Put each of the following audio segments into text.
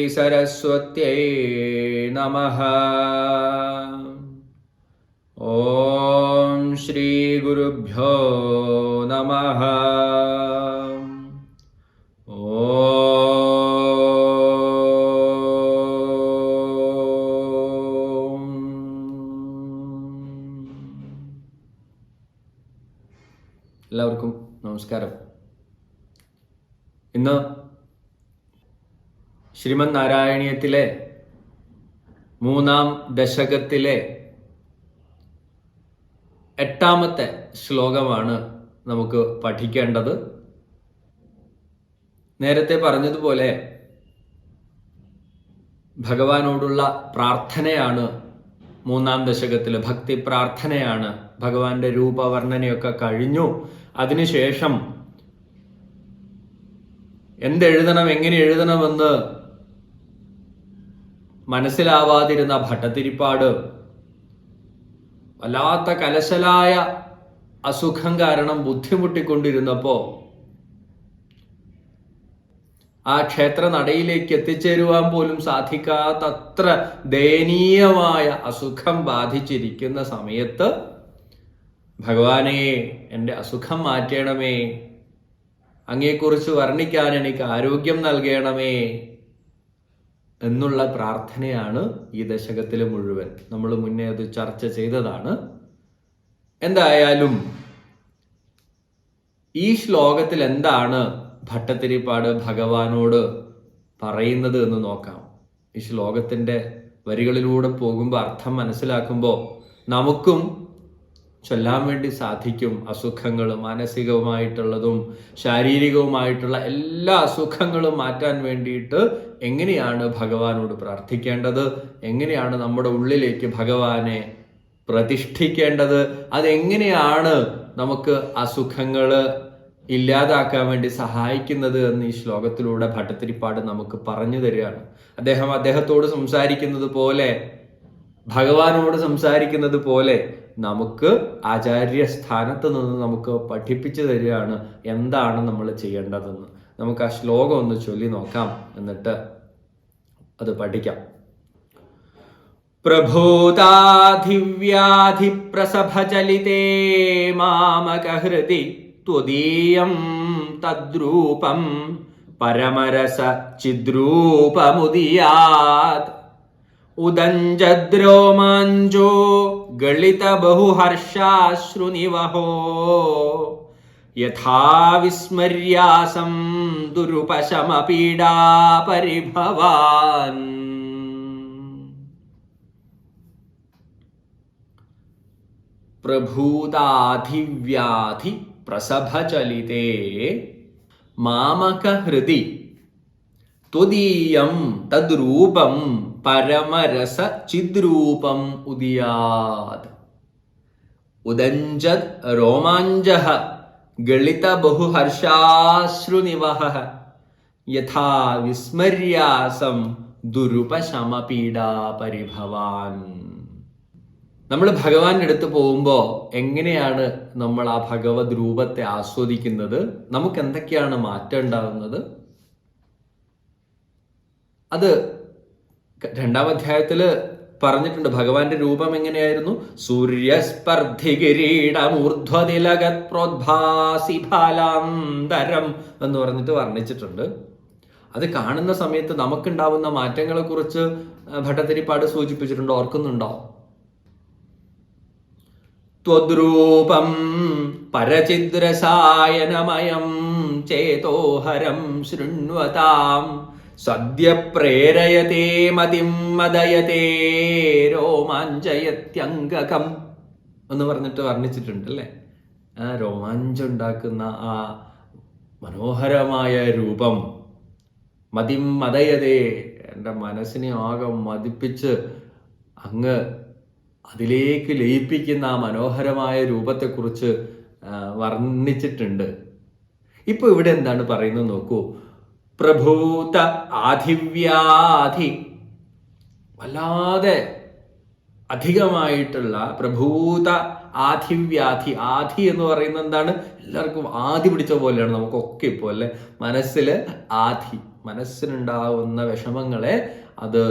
श्रीसरस्वत्यै नमः। ॐ श्रीगुरुभ्यो नमः ശ്രീമദ് നാരായണീയത്തിലെ മൂന്നാം ദശകത്തിലെ എട്ടാമത്തെ ശ്ലോകമാണ് നമുക്ക് പഠിക്കേണ്ടത്. നേരത്തെ പറഞ്ഞതുപോലെ ഭഗവാനോടുള്ള പ്രാർത്ഥനയാണ് മൂന്നാം ദശകത്തിൽ ഭക്തി പ്രാർത്ഥനയാണ്. ഭഗവാന്റെ രൂപവർണനയൊക്കെ കഴിഞ്ഞു. അതിനുശേഷം എന്തെഴുതണം എങ്ങനെ എഴുതണമെന്ന് മനസ്സിലാവാതിരുന്ന ഭട്ടതിരിപ്പാട്. വല്ലാത്ത കലശലായ അസുഖം കാരണം ബുദ്ധിമുട്ടിക്കൊണ്ടിരുന്നപ്പോ ആ ക്ഷേത്ര നടയിലേക്ക് എത്തിച്ചേരുവാൻ പോലും സാധിക്കാത്തത്ര ദയനീയമായ അസുഖം ബാധിച്ചിരിക്കുന്ന സമയത്ത് ഭഗവാനെ എന്റെ അസുഖം മാറ്റണമേ അങ്ങയെക്കുറിച്ച് വർണിക്കാൻ എനിക്ക് ആരോഗ്യം നൽകണമേ എന്നുള്ള പ്രാർത്ഥനയാണ് ഈ ദശകത്തിൽ മുഴുവൻ. നമ്മൾ മുന്നേ അത് ചർച്ച ചെയ്തതാണ്. എന്തായാലും ഈ ശ്ലോകത്തിൽ എന്താണ് ഭട്ടത്തിരിപ്പാട് ഭഗവാനോട് പറയുന്നത് എന്ന് നോക്കാം. ഈ ശ്ലോകത്തിന്റെ വരികളിലൂടെ പോകുമ്പോൾ അർത്ഥം മനസ്സിലാക്കുമ്പോൾ നമുക്കും ചൊല്ലാൻ വേണ്ടി സാധിക്കും. അസുഖങ്ങളും മാനസികവുമായിട്ടുള്ളതും ശാരീരികവുമായിട്ടുള്ള എല്ലാ അസുഖങ്ങളും മാറ്റാൻ വേണ്ടിയിട്ട് എങ്ങനെയാണ് ഭഗവാനോട് പ്രാർത്ഥിക്കേണ്ടത്? എങ്ങനെയാണ് നമ്മുടെ ഉള്ളിലേക്ക് ഭഗവാനെ പ്രതിഷ്ഠിക്കേണ്ടത്? അതെങ്ങനെയാണ് നമുക്ക് അസുഖങ്ങൾ ഇല്ലാതാക്കാൻ വേണ്ടി സഹായിക്കുന്നത് എന്ന് ഈ ശ്ലോകത്തിലൂടെ ഭട്ടത്തിരിപ്പാട് നമുക്ക് പറഞ്ഞു തരികയാണ്. അദ്ദേഹം അദ്ദേഹത്തോട് സംസാരിക്കുന്നത് പോലെ ഭഗവാനോട് സംസാരിക്കുന്നത് പോലെ നമുക്ക് ആചാര്യ സ്ഥാനത്ത് നിന്ന് നമുക്ക് പഠിപ്പിച്ചു തരികയാണ് എന്താണ് നമ്മൾ ചെയ്യേണ്ടതെന്ന്. നമുക്ക് ആ ശ്ലോകം ഒന്ന് ചൊല്ലി നോക്കാം. എന്നിട്ട് അത് പഠിക്കാം. പ്രഭൂതാധിവ്യാധിപ്രസഭചലിതേ മാമകഹൃതി ത്വദീയം തദ്രൂപം പരമരസ ചിദ്രൂപമുദിയാത് उदञ्जद्रोमाञ्जो गलितबहुहर्षाश्रुनिवहो। यथा विस्मर्यासं दुरुपशमपीडापरिभवान्। प्रभूताधिव्याधि प्रसभचलिते मामकहृदि त्वदीयं तद्रूपं പരമരസ ചിദ്രൂപം ഉദിയാത്. ഉദഞ്ചത് രോമാഞ്ച ഗളിത ബഹുഹർഷാശ്രുനിവഹ യഥാ വിസ്മര്യാസം ദുരുപശമപീഡാ പരിഭവാൻ നമ്മൾ ഭഗവാന്റെ അടുത്ത് പോകുമ്പോൾ എങ്ങനെയാണ് നമ്മൾ ആ ഭഗവത് രൂപത്തെ ആസ്വദിക്കുന്നത്? നമുക്ക് എന്തൊക്കെയാണ് മാറ്റം ഉണ്ടാകുന്നത് അത് രണ്ടാം അധ്യായത്തിൽ പറഞ്ഞിട്ടുണ്ട് ഭഗവാന്റെ രൂപം എങ്ങനെയായിരുന്നു? സൂര്യസ്പർദ്ധി കിരീടമൂർധ്വതിലകത് പ്രോദ്ഭാസിഫലാന്തരം എന്ന് പറഞ്ഞിട്ട് വർണിച്ചിട്ടുണ്ട്. അത് കാണുന്ന സമയത്ത് നമുക്കുണ്ടാവുന്ന മാറ്റങ്ങളെ കുറിച്ച് ഭട്ടത്തിരിപ്പാട് സൂചിപ്പിച്ചിട്ടുണ്ട്? ഓർക്കുന്നുണ്ടോ? ത്വദ്രൂപം പരചിദ്രസായനമയം ചേതോഹരം ശൃണ്വതാം സദ്യ പ്രേരയതേ മതിം മദയതേ രോമാഞ്ചയത്യംഗകം എന്ന് പറഞ്ഞിട്ട് വർണിച്ചിട്ടുണ്ട് അല്ലേ ആ രോമാഞ്ചുണ്ടാക്കുന്ന ആ മനോഹരമായ രൂപം മതിം മതയതേ എന്റെ മനസ്സിനെ ആകെ മതിപ്പിച്ച് അങ്ങ് അതിലേക്ക് ലയിപ്പിക്കുന്ന ആ മനോഹരമായ രൂപത്തെക്കുറിച്ച് വർണിച്ചിട്ടുണ്ട്. ഇപ്പോൾ ഇവിടെ എന്താണ് പറയുന്നത് നോക്കൂ. പ്രഭൂത ആധിവ്യാധി. വല്ലാതെ അധികമായിട്ടുള്ള പ്രഭൂത ആധിവ്യാധി. ആധി എന്ന് പറയുന്നത് എന്താണ്? എല്ലാവർക്കും ആധി പിടിച്ച പോലെയാണ് നമുക്കൊക്കെ ഇപ്പോൾ അല്ലെ? മനസ്സിൽ ആധി മനസ്സിനുണ്ടാവുന്ന വിഷമങ്ങളെ അത്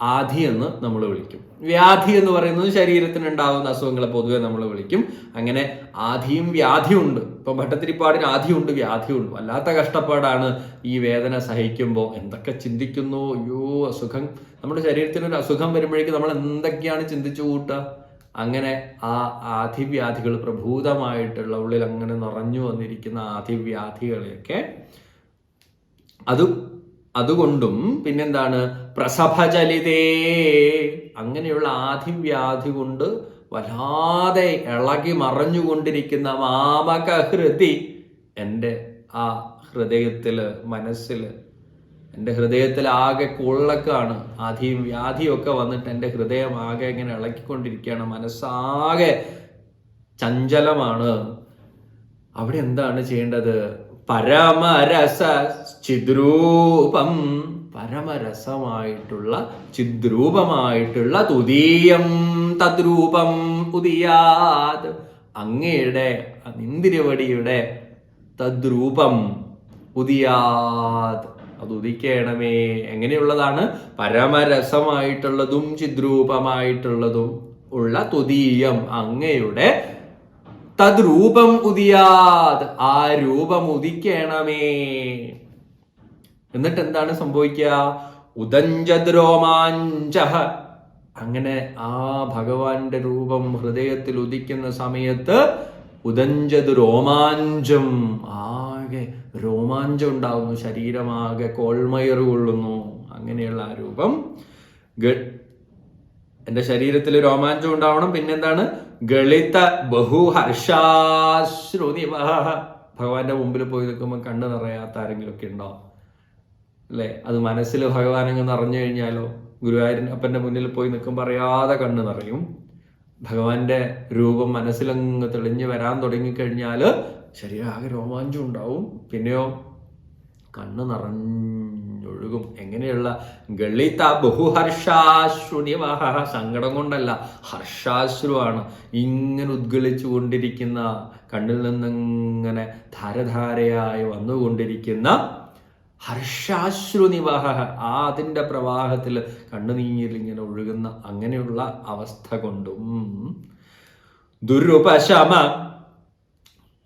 ആധി എന്ന് നമ്മൾ വിളിക്കും. വ്യാധി എന്ന് പറയുന്നത് ശരീരത്തിന് ഉണ്ടാകുന്ന അസുഖങ്ങളെ പൊതുവെ നമ്മൾ വിളിക്കും. അങ്ങനെ ആധിയും വ്യാധിയും ഉണ്ട്. ഇപ്പൊ ഭട്ടത്തിരിപ്പാടിന് ആധിയുണ്ട് വ്യാധിയുണ്ട് വല്ലാത്ത കഷ്ടപ്പാടാണ് ഈ വേദന സഹിക്കുമ്പോൾ. എന്തൊക്കെ ചിന്തിക്കുന്നു? അയ്യോ അസുഖം. നമ്മുടെ ശരീരത്തിന് ഒരു അസുഖം വരുമ്പോഴേക്കും നമ്മൾ എന്തൊക്കെയാണ് ചിന്തിച്ചു കൂട്ടുക? അങ്ങനെ ആ ആധിവ്യാധികൾ പ്രഭൂതമായിട്ടുള്ള ഉള്ളിൽ അങ്ങനെ നിറഞ്ഞു വന്നിരിക്കുന്ന ആധിവ്യാധികളെയൊക്കെ അതും അതുകൊണ്ടും പിന്നെന്താണ്? പ്രസഭചലിതേ. അങ്ങനെയുള്ള ആധിവ്യാധി കൊണ്ട് വല്ലാതെ ഇളകി മറഞ്ഞുകൊണ്ടിരിക്കുന്ന മാമക ഹൃതി എന്റെ ആ ഹൃദയത്തിൽ മനസ്സിൽ എന്റെ ഹൃദയത്തിൽ ആകെ കൊള്ളക്കാണ്. ആധിയും വ്യാധിയൊക്കെ വന്നിട്ട് എന്റെ ഹൃദയം ആകെ ഇങ്ങനെ ഇളക്കിക്കൊണ്ടിരിക്കുകയാണ് മനസ്സാകെ ചഞ്ചലമാണ്. അവിടെ എന്താണ് ചെയ്യേണ്ടത്? പരമരസ ചിദ്രൂപം പരമരസമായിട്ടുള്ള ചിദ്രൂപമായിട്ടുള്ള തുതീയം തദ്രൂപം ഉദിയാത്. അങ്ങയുടെ നിന്തിരിവടിയുടെ തദ്രൂപം ഉദിയാത്. അത് ഉദിക്കണമേ. എങ്ങനെയുള്ളതാണ്? പരമരസമായിട്ടുള്ളതും ചിദ്രൂപമായിട്ടുള്ളതും ഉള്ള തുതീയം അങ്ങയുടെ തദ്രൂപം ഉദിയാത്. ആ രൂപം ഉദിക്കണമേ. എന്നിട്ട് എന്താണ് സംഭവിക്കുക? ഉദഞ്ചദ്രോമാഞ്ച അങ്ങനെ ആ ഭഗവാന്റെ രൂപം ഹൃദയത്തിൽ ഉദിക്കുന്ന സമയത്ത് ഉദഞ്ചത് രോമാഞ്ചം ആകെ രോമാഞ്ചം ഉണ്ടാകുന്നു ശരീരമാകെ കോൾമയർ കൊള്ളുന്നു. അങ്ങനെയുള്ള ആ രൂപം എന്റെ ശരീരത്തിൽ രോമാഞ്ചം ഉണ്ടാവണം. പിന്നെന്താണ്? ഗളിത ബഹുഹർഷാശ്രുതി ഭഗവാന്റെ മുമ്പിൽ പോയി നിൽക്കുമ്പോൾ കണ്ണു നിറയാത്ത ആരെങ്കിലും ഒക്കെ ഉണ്ടോ? അല്ലേ? അത് മനസ്സിൽ ഭഗവാൻ അങ്ങ് നിറഞ്ഞു കഴിഞ്ഞാലോ? ഗുരുവായൂരൻ അപ്പന്റെ മുന്നിൽ പോയി നിൽക്കുമ്പോൾ അറിയാതെ കണ്ണു നിറയും. ഭഗവാന്റെ രൂപം മനസ്സിലങ്ങ് തെളിഞ്ഞു വരാൻ തുടങ്ങിക്കഴിഞ്ഞാൽ ശരീരം ആകെ രോമാഞ്ചം ഉണ്ടാവും. പിന്നെയോ കണ്ണു കണ്ണ് നിറഞ്ഞൊഴുകും എങ്ങനെയുള്ള? ഗളിത ബഹുഹർഷാശ്രുനിവഹ സങ്കടം കൊണ്ടല്ല ഹർഷാശ്രുവാണ്. ഇങ്ങനെ ഉദ്ഗളിച്ചു കൊണ്ടിരിക്കുന്ന കണ്ണിൽ നിന്നിങ്ങനെ ധാരധാരയായി വന്നുകൊണ്ടിരിക്കുന്ന ഹർഷാശ്രുനിവാഹ ആ അതിന്റെ പ്രവാഹത്തിൽ കണ്ണുനീരിങ്ങനെ ഒഴുകുന്ന അങ്ങനെയുള്ള അവസ്ഥ കൊണ്ടും ദുരുപശമ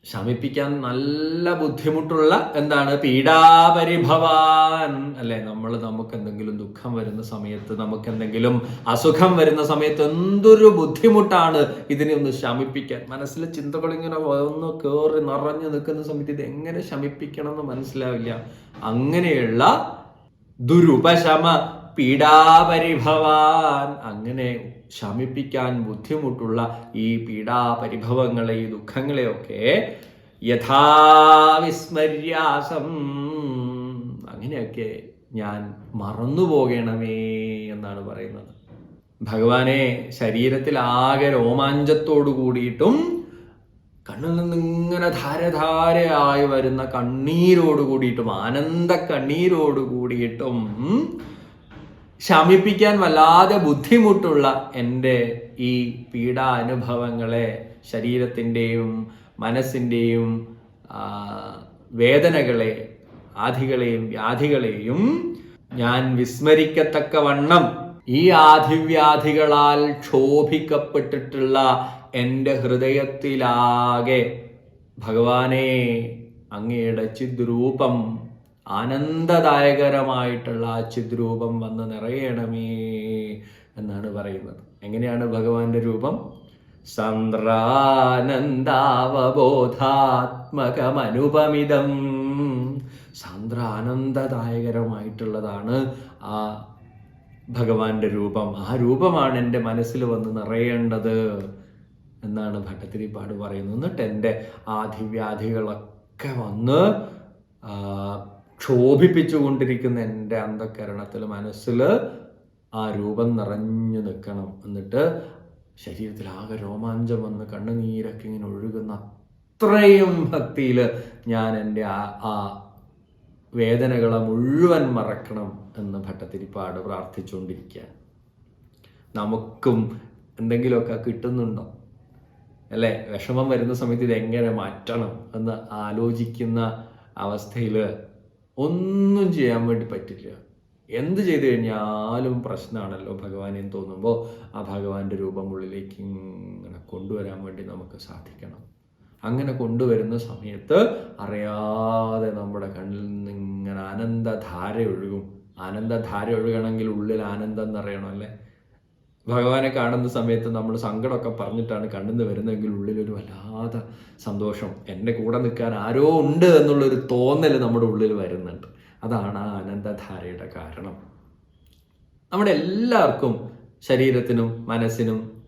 ശമിപ്പിക്കാൻ നല്ല ബുദ്ധിമുട്ടുള്ള എന്താണ്? പീഡാപരിഭവാൻ. അല്ലെ? നമ്മൾ നമുക്ക് എന്തെങ്കിലും ദുഃഖം വരുന്ന സമയത്ത് നമുക്ക് എന്തെങ്കിലും അസുഖം വരുന്ന സമയത്ത് എന്തൊരു ബുദ്ധിമുട്ടാണ് ഇതിനെ ഒന്ന് ശമിപ്പിക്കാൻ. മനസ്സിലെ ചിന്തകൾ ഇങ്ങനെ ഒന്ന് കയറി നിറഞ്ഞു നിൽക്കുന്ന സമയത്ത് ഇത് എങ്ങനെ ശമിപ്പിക്കണം എന്ന് മനസ്സിലാവില്ല. അങ്ങനെയുള്ള ദുരുപശമ പീഡാപരിഭവാൻ. അങ്ങനെ ശമിപ്പിക്കാൻ ബുദ്ധിമുട്ടുള്ള ഈ പീഡാപരിഭവങ്ങളെ ഈ ദുഃഖങ്ങളെയൊക്കെ യഥാവിസ്മര്യാസം. അങ്ങനെയൊക്കെ ഞാൻ മറന്നു പോകണമേ എന്നാണ് പറയുന്നത്. ഭഗവാനെ ശരീരത്തിൽ ആകെ രോമാഞ്ചത്തോടു കൂടിയിട്ടും കണ്ണിൽ നിന്ന് ഇങ്ങനെ ധാരധാരയായി വരുന്ന കണ്ണീരോട് കൂടിയിട്ടും ആനന്ദ കണ്ണീരോട് കൂടിയിട്ടും ശമിപ്പിക്കാൻ വല്ലാതെ ബുദ്ധിമുട്ടുള്ള എന്റെ ഈ പീഡാനുഭവങ്ങളെ ശരീരത്തിന്റെയും മനസ്സിന്റെയും വേദനകളെ ആധികളെയും വ്യാധികളെയും ഞാൻ വിസ്മരിക്കത്തക്ക വണ്ണം ഈ ആധിവ്യാധികളാൽ ക്ഷോഭിക്കപ്പെട്ടിട്ടുള്ള എന്റെ ഹൃദയത്തിലാകെ ഭഗവാനെ അങ്ങയുടെ ചിദ്രൂപം ആനന്ദദായകരമായിട്ടുള്ള ആ ചിദ്രൂപം വന്ന് നിറയണമേ എന്നാണ് പറയുന്നത്. എങ്ങനെയാണ് ഭഗവാന്റെ രൂപം? സാന്ദ്രാനന്ദാവബോധാത്മകമനുപമിതം. സാന്ദ്രാനന്ദദായകരമായിട്ടുള്ളതാണ് ആ ഭഗവാന്റെ രൂപം. ആ രൂപമാണ് എന്റെ മനസ്സിൽ വന്ന് നിറയേണ്ടത് എന്നാണ് ഭട്ടത്തിരിപ്പാട് പറയുന്നത്. എന്നിട്ട് എന്റെ ആധിവ്യാധികളൊക്കെ വന്ന് ക്ഷോഭിപ്പിച്ചുകൊണ്ടിരിക്കുന്ന എന്റെ അന്ധകരണത്തിൽ മനസ്സിൽ ആ രൂപം നിറഞ്ഞു നിൽക്കണം. എന്നിട്ട് ശരീരത്തിൽ ആകെ രോമാഞ്ചം വന്ന് കണ്ണുനീരൊക്കെ ഇങ്ങനെ ഒഴുകുന്ന അത്രയും ഭക്തിയിൽ ഞാൻ എന്റെ ആ ആ വേദനകളെ മുഴുവൻ മറക്കണം എന്ന് ഭട്ടത്തിരിപ്പാട് പ്രാർത്ഥിച്ചുകൊണ്ടിരിക്കുകയാണ്. നമുക്കും എന്തെങ്കിലുമൊക്കെ കിട്ടുന്നുണ്ടോ? അല്ലേ? വിഷമം വരുന്ന സമയത്ത് ഇതെങ്ങനെ മാറ്റണം എന്ന് ആലോചിക്കുന്ന അവസ്ഥയിൽ ഒന്നും ചെയ്യാൻ വേണ്ടി പറ്റില്ല. എന്ത് ചെയ്തു കഴിഞ്ഞാലും പ്രശ്നമാണല്ലോ ഭഗവാൻ എന്ന് തോന്നുമ്പോൾ ആ ഭഗവാന്റെ രൂപം ഉള്ളിലേക്ക് ഇങ്ങനെ കൊണ്ടുവരാൻ വേണ്ടി നമുക്ക് സാധിക്കണം. അങ്ങനെ കൊണ്ടുവരുന്ന സമയത്ത് അറിയാതെ നമ്മുടെ കണ്ണിൽ നിന്ന് ഇങ്ങനെ ആനന്ദധാര ഒഴുകും. ആനന്ദധാര ഒഴുകണമെങ്കിൽ ഉള്ളിൽ ആനന്ദം എന്നറിയണം അല്ലേ? ഭഗവാനെ കാണുന്ന സമയത്ത് നമ്മൾ സങ്കടമൊക്കെ പറഞ്ഞിട്ടാണ് കണ്ണുന്ന് വരുന്നതെങ്കിൽ ഉള്ളിലൊരു വല്ലാത്ത സന്തോഷം. എന്റെ കൂടെ നിൽക്കാൻ ആരോ ഉണ്ട് എന്നുള്ളൊരു തോന്നൽ നമ്മുടെ ഉള്ളിൽ വരുന്നുണ്ട്. അതാണ് ആ ആനന്ദധാരയുടെ കാരണം. നമ്മുടെ എല്ലാവർക്കും ശരീരത്തിനും മനസ്സിനും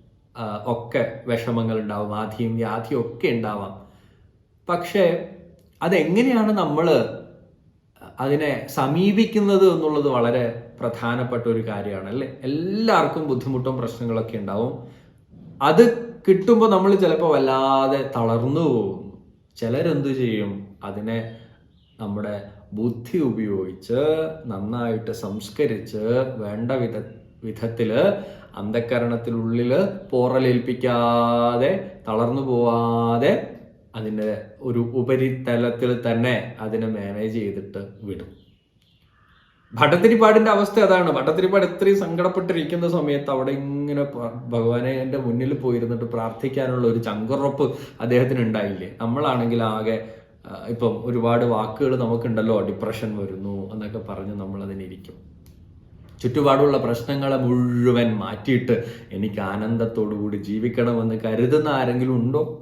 ഒക്കെ വിഷമങ്ങൾ ഉണ്ടാവും ആധിയും വ്യാധിയും ഒക്കെ ഉണ്ടാവാം. പക്ഷേ അതെങ്ങനെയാണ് നമ്മൾ അതിനെ സമീപിക്കുന്നത് എന്നുള്ളത് വളരെ പ്രധാനപ്പെട്ട ഒരു കാര്യമാണ് അല്ലേ? എല്ലാവർക്കും ബുദ്ധിമുട്ടും പ്രശ്നങ്ങളൊക്കെ ഉണ്ടാവും. അത് കിട്ടുമ്പോൾ നമ്മൾ ചിലപ്പോൾ വല്ലാതെ തളർന്നു പോകും. ചിലരെന്തു ചെയ്യും? അതിനെ നമ്മുടെ ബുദ്ധി ഉപയോഗിച്ച് നന്നായിട്ട് സംസ്കരിച്ച് വേണ്ട വിധ വിധത്തിൽ അന്ധക്കരണത്തിനുള്ളിൽ പോറലേൽപ്പിക്കാതെ തളർന്നു പോവാതെ അതിന്റെ ഒരു ഉപരിതലത്തിൽ തന്നെ അതിനെ മാനേജ് ചെയ്തിട്ട് വിടും. ഭട്ടത്തിരിപ്പാടിന്റെ അവസ്ഥ അതാണ്. ഭട്ടത്തിരിപ്പാട് ഇത്രയും സങ്കടപ്പെട്ടിരിക്കുന്ന സമയത്ത് അവിടെ ഇങ്ങനെ ഭഗവാനെ എന്റെ മുന്നിൽ പോയിരുന്നിട്ട് പ്രാർത്ഥിക്കാനുള്ള ഒരു ചങ്കുറപ്പ് അദ്ദേഹത്തിന് ഉണ്ടായില്ലേ നമ്മളാണെങ്കിൽ ആകെ ഇപ്പം ഒരുപാട് വാക്കുകൾ നമുക്കുണ്ടല്ലോ ഡിപ്രഷൻ വരുന്നു എന്നൊക്കെ പറഞ്ഞ് നമ്മൾ അതിനിരിക്കും ചുറ്റുപാടുള്ള പ്രശ്നങ്ങളെ മുഴുവൻ മാറ്റിയിട്ട് എനിക്ക് ആനന്ദത്തോടു കൂടി ജീവിക്കണമെന്ന് കരുതുന്ന ആരെങ്കിലും ഉണ്ടോ?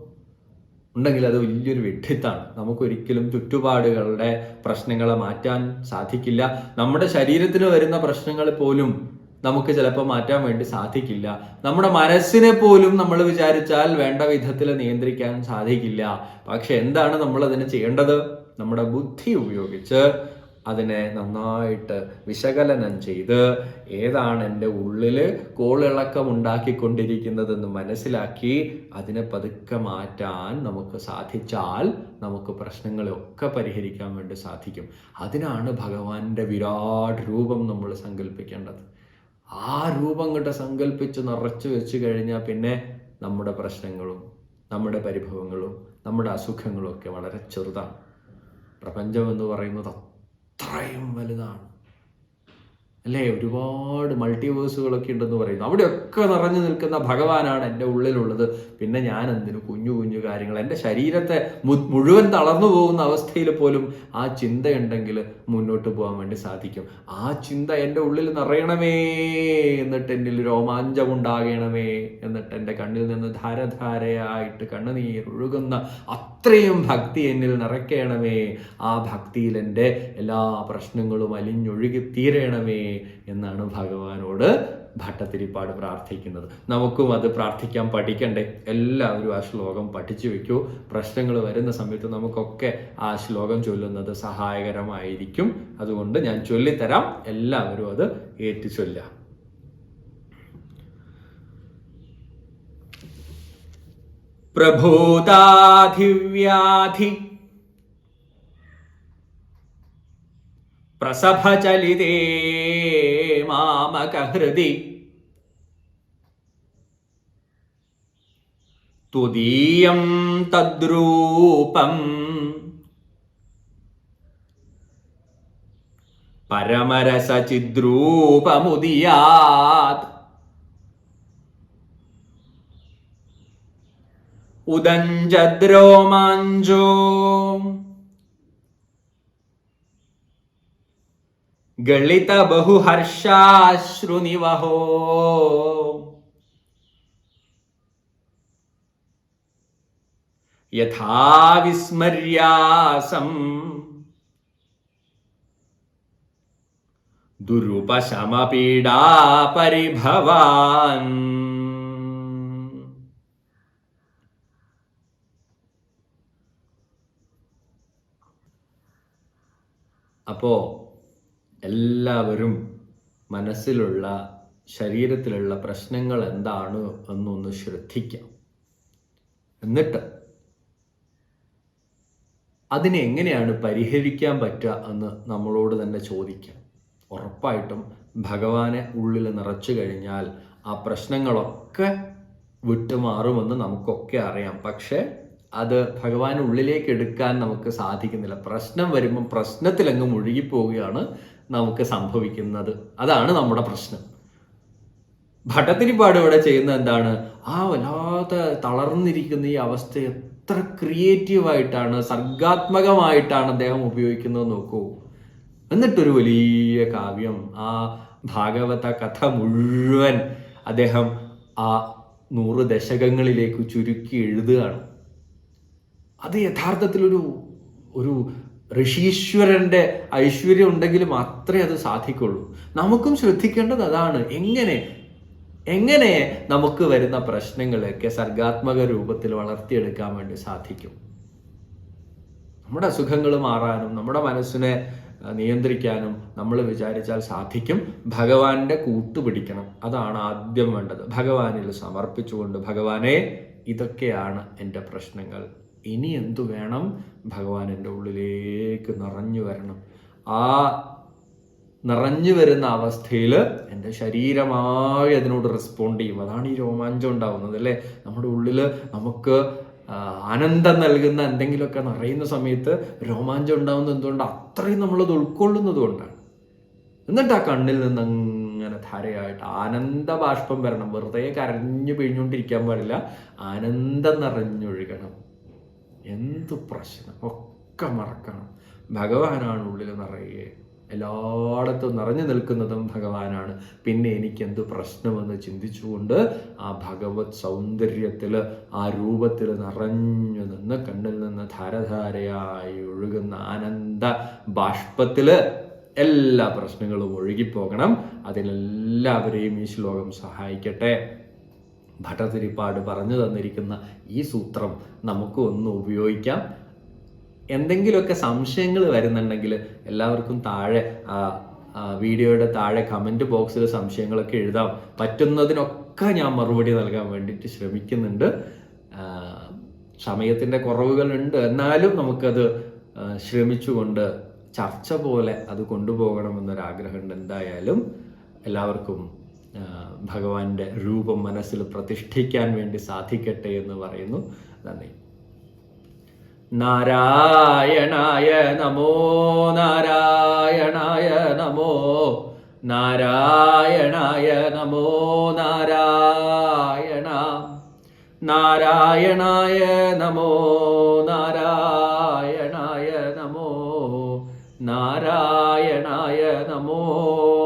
ഉണ്ടെങ്കിൽ അത് വലിയൊരു വിഡ്ഢിത്താണ്. നമുക്കൊരിക്കലും ചുറ്റുപാടുകളുടെ പ്രശ്നങ്ങളെ മാറ്റാൻ സാധിക്കില്ല. നമ്മുടെ ശരീരത്തിന് വരുന്ന പ്രശ്നങ്ങൾ പോലും നമുക്ക് ചിലപ്പോൾ മാറ്റാൻ വേണ്ടി സാധിക്കില്ല. നമ്മുടെ മനസ്സിനെ പോലും നമ്മൾ വിചാരിച്ചാൽ വേണ്ട വിധത്തിൽ നിയന്ത്രിക്കാൻ സാധിക്കില്ല. പക്ഷെ എന്താണ് നമ്മൾ അതിന് ചെയ്യേണ്ടത്? നമ്മുടെ ബുദ്ധി ഉപയോഗിച്ച് അതിനെ നന്നായിട്ട് വിശകലനം ചെയ്ത് ഏതാണ് എന്റെ ഉള്ളിൽ കോളിളക്കം ഉണ്ടാക്കിക്കൊണ്ടിരിക്കുന്നതെന്ന് മനസ്സിലാക്കി അതിനെ പതുക്കെ മാറ്റാൻ നമുക്ക് സാധിച്ചാൽ നമുക്ക് പ്രശ്നങ്ങളൊക്കെ പരിഹരിക്കാൻ വേണ്ടി സാധിക്കും. അതിനാണ് ഭഗവാന്റെ വിരാട് രൂപം നമ്മൾ സങ്കല്പിക്കേണ്ടത് ആ രൂപം കിട്ട സങ്കല്പിച്ച് നിറച്ചു വെച്ച് കഴിഞ്ഞാൽ പിന്നെ നമ്മുടെ പ്രശ്നങ്ങളും നമ്മുടെ പരിഭവങ്ങളും നമ്മുടെ അസുഖങ്ങളും ഒക്കെ വളരെ ചെറുതാണ്. പ്രപഞ്ചം എന്ന് പറയുന്നത് അത്രയും വലുതാണ്. അല്ലേ? ഒരുപാട് മൾട്ടിവേഴ്സുകളൊക്കെ ഉണ്ടെന്ന് പറയുന്നു. അവിടെയൊക്കെ നിറഞ്ഞു നിൽക്കുന്ന ഭഗവാനാണ് എന്റെ ഉള്ളിലുള്ളത്. പിന്നെ ഞാൻ എന്തിനു കുഞ്ഞു കുഞ്ഞു കാര്യങ്ങൾ? എന്റെ ശരീരത്തെ മുഴുവൻ തളർന്നു പോകുന്ന അവസ്ഥയിൽ പോലും ആ ചിന്തയുണ്ടെങ്കിൽ മുന്നോട്ട് പോകാൻ വേണ്ടി സാധിക്കും. ആ ചിന്ത എന്റെ ഉള്ളിൽ നിറയണമേ എന്നിട്ട് എന്നിൽ രോമാഞ്ചം ഉണ്ടാകണമേ എന്നിട്ട് എന്റെ കണ്ണിൽ നിന്ന് ധാരധാരയായിട്ട് കണ്ണുനീർ ഒഴുകുന്ന അത്രയും ഭക്തി എന്നിൽ നിറയ്ക്കണമേ. ആ ഭക്തിയിൽ എന്റെ എല്ലാ പ്രശ്നങ്ങളും അലിഞ്ഞൊഴുകി തീരണമേ. എന്നാണ് ഭഗവാനോട് ഭട്ടത്തിരിപ്പാട് പ്രാർത്ഥിക്കുന്നത്. നമുക്കും അത് പ്രാർത്ഥിക്കാൻ പഠിക്കണ്ടേ? എല്ലാവരും ആ ശ്ലോകം പഠിച്ചു വെക്കൂ. പ്രശ്നങ്ങൾ വരുന്ന സമയത്ത് നമുക്കൊക്കെ ആ ശ്ലോകം ചൊല്ലുന്നത് സഹായകരമായിരിക്കും. അതുകൊണ്ട് ഞാൻ ചൊല്ലിത്തരാം. എല്ലാവരും അത് ഏറ്റു ചൊല്ലാം പ്രഭൂതാധിവ്യാധി പ്രസഭചലിതേ മാമകഹൃതി തുദീയം തദ്രൂപം. പരമരസചിദ്രൂപമുദിയാത്. ഉദഞ്ചദ്രോമാഞ്ചോ. ഗളിത ബഹുഹർഷാശ്രുനിവഹോ. യഥാ വിസ്മര്യാസം ദുരുപശമപീഡാപരിഭവാൻ. അപ്പോ എല്ലാവരും മനസ്സിലുള്ള ശരീരത്തിലുള്ള പ്രശ്നങ്ങൾ എന്താണ് എന്നൊന്ന് ശ്രദ്ധിക്കാം. എന്നിട്ട് അതിനെ എങ്ങനെയാണ് പരിഹരിക്കാൻ പറ്റുക എന്ന് നമ്മളോട് തന്നെ ചോദിക്കാം. ഉറപ്പായിട്ടും ഭഗവാനെ ഉള്ളിൽ നിറച്ചു കഴിഞ്ഞാൽ ആ പ്രശ്നങ്ങളൊക്കെ വിട്ടുമാറുമെന്ന് നമുക്കൊക്കെ അറിയാം. പക്ഷേ അത് ഭഗവാൻ ഉള്ളിലേക്ക് എടുക്കാൻ നമുക്ക് സാധിക്കുന്നില്ല. പ്രശ്നം വരുമ്പം പ്രശ്നത്തിലങ്ങ് മുഴുകിപ്പോവുകയാണ് നമുക്ക് സംഭവിക്കുന്നത്? അതാണ് നമ്മുടെ പ്രശ്നം. ഭട്ടത്തിരിപ്പാട് ഇവിടെ ചെയ്യുന്ന എന്താണ്? ആ വല്ലാതെ തളർന്നിരിക്കുന്ന ഈ അവസ്ഥ എത്ര ക്രിയേറ്റീവായിട്ടാണ് സർഗാത്മകമായിട്ടാണ് അദ്ദേഹം ഉപയോഗിക്കുന്നത് നോക്കൂ. എന്നിട്ടൊരു വലിയ കാവ്യം ആ ഭാഗവത കഥ മുഴുവൻ അദ്ദേഹം ആ നൂറ് ദശകങ്ങളിലേക്ക് ചുരുക്കി എഴുതുകയാണ്. അത് യഥാർത്ഥത്തിൽ ഒരു ഒരു ഋഷീശ്വരന്റെ ഐശ്വര്യം ഉണ്ടെങ്കിൽ മാത്രമേ അത് സാധിക്കുള്ളൂ. നമുക്കും ശ്രദ്ധിക്കേണ്ടത് അതാണ്. എങ്ങനെ? എങ്ങനെ നമുക്ക് വരുന്ന പ്രശ്നങ്ങളൊക്കെ സർഗാത്മക രൂപത്തിൽ വളർത്തിയെടുക്കാൻ വേണ്ടി സാധിക്കും? നമ്മുടെ അസുഖങ്ങൾ മാറാനും നമ്മുടെ മനസ്സിനെ നിയന്ത്രിക്കാനും നമ്മൾ വിചാരിച്ചാൽ സാധിക്കും. ഭഗവാന്റെ കൂട്ടുപിടിക്കണം അതാണ് ആദ്യം വേണ്ടത്. ഭഗവാനിൽ സമർപ്പിച്ചുകൊണ്ട് ഭഗവാനെ ഇതൊക്കെയാണ് എന്റെ പ്രശ്നങ്ങൾ. ഇനി എന്തു വേണം? ഭഗവാൻ എന്റെ ഉള്ളിലേക്ക് നിറഞ്ഞു വരണം. ആ നിറഞ്ഞു വരുന്ന അവസ്ഥയിൽ എന്റെ ശരീരമായി അതിനോട് റെസ്പോണ്ട് ചെയ്യും. അതാണ് ഈ രോമാഞ്ചം ഉണ്ടാവുന്നത് അല്ലേ? നമ്മുടെ ഉള്ളിൽ നമുക്ക് ആനന്ദം നൽകുന്ന എന്തെങ്കിലുമൊക്കെ നിറയുന്ന സമയത്ത് രോമാഞ്ചം ഉണ്ടാവുന്നത് എന്തുകൊണ്ട്? അത്രയും നമ്മളത് ഉൾക്കൊള്ളുന്നത് കൊണ്ടാണ്. എന്നിട്ട് ആ കണ്ണിൽ നിന്ന് അങ്ങനെ ധാരയായിട്ട് ആനന്ദ ബാഷ്പം വരണം. വെറുതെ കരഞ്ഞു പിഴിഞ്ഞുകൊണ്ടിരിക്കാൻ പാടില്ല. ആനന്ദം നിറഞ്ഞൊഴുകണം. എന്ത് പ്രശ്നം? ഒക്കെ മറക്കണം. ഭഗവാനാണ് ഉള്ളിൽ നിറയെ. എല്ലായിടത്തും നിറഞ്ഞു നിൽക്കുന്നതും ഭഗവാനാണ്. പിന്നെ എനിക്കെന്ത് പ്രശ്നമെന്ന് ചിന്തിച്ചുകൊണ്ട് ആ ഭഗവത് സൗന്ദര്യത്തിൽ ആ രൂപത്തിൽ നിറഞ്ഞു നിന്ന് കണ്ണിൽ നിന്ന് ധാരധാരയായി ഒഴുകുന്ന ആനന്ദ ബാഷ്പത്തിൽ എല്ലാ പ്രശ്നങ്ങളും ഒഴുകിപ്പോകണം. അതിനെല്ലാവരെയും ഈ ശ്ലോകം സഹായിക്കട്ടെ. ഭട്ടതിരിപ്പാട് പറഞ്ഞു തന്നിരിക്കുന്ന ഈ സൂത്രം നമുക്ക് ഒന്ന് ഉപയോഗിക്കാം. എന്തെങ്കിലുമൊക്കെ സംശയങ്ങൾ വരുന്നുണ്ടെങ്കിൽ എല്ലാവർക്കും താഴെ വീഡിയോയുടെ താഴെ കമന്റ് ബോക്സിൽ സംശയങ്ങളൊക്കെ എഴുതാം. പറ്റുന്നതിനൊക്കെ ഞാൻ മറുപടി നൽകാൻ വേണ്ടിയിട്ട് ശ്രമിക്കുന്നുണ്ട്. സമയത്തിന്റെ കുറവുകളുണ്ട്. എന്നാലും നമുക്കത് ശ്രമിച്ചുകൊണ്ട് ചർച്ച പോലെ അത് കൊണ്ടുപോകണമെന്നൊരാഗ്രഹമുണ്ട്. എന്തായാലും എല്ലാവർക്കും ഭഗവാന്റെ രൂപം മനസ്സിൽ പ്രതിഷ്ഠിക്കാൻ വേണ്ടി സാധിക്കട്ടെ എന്ന് പറയുന്നു. നന്ദി. നാരായണായ നമോ നാരായണായ നമോ നാരായണായ നമോ നാരായണ നാരായണായ നമോ നാരായണായ നമോ നാരായണായ നമോ.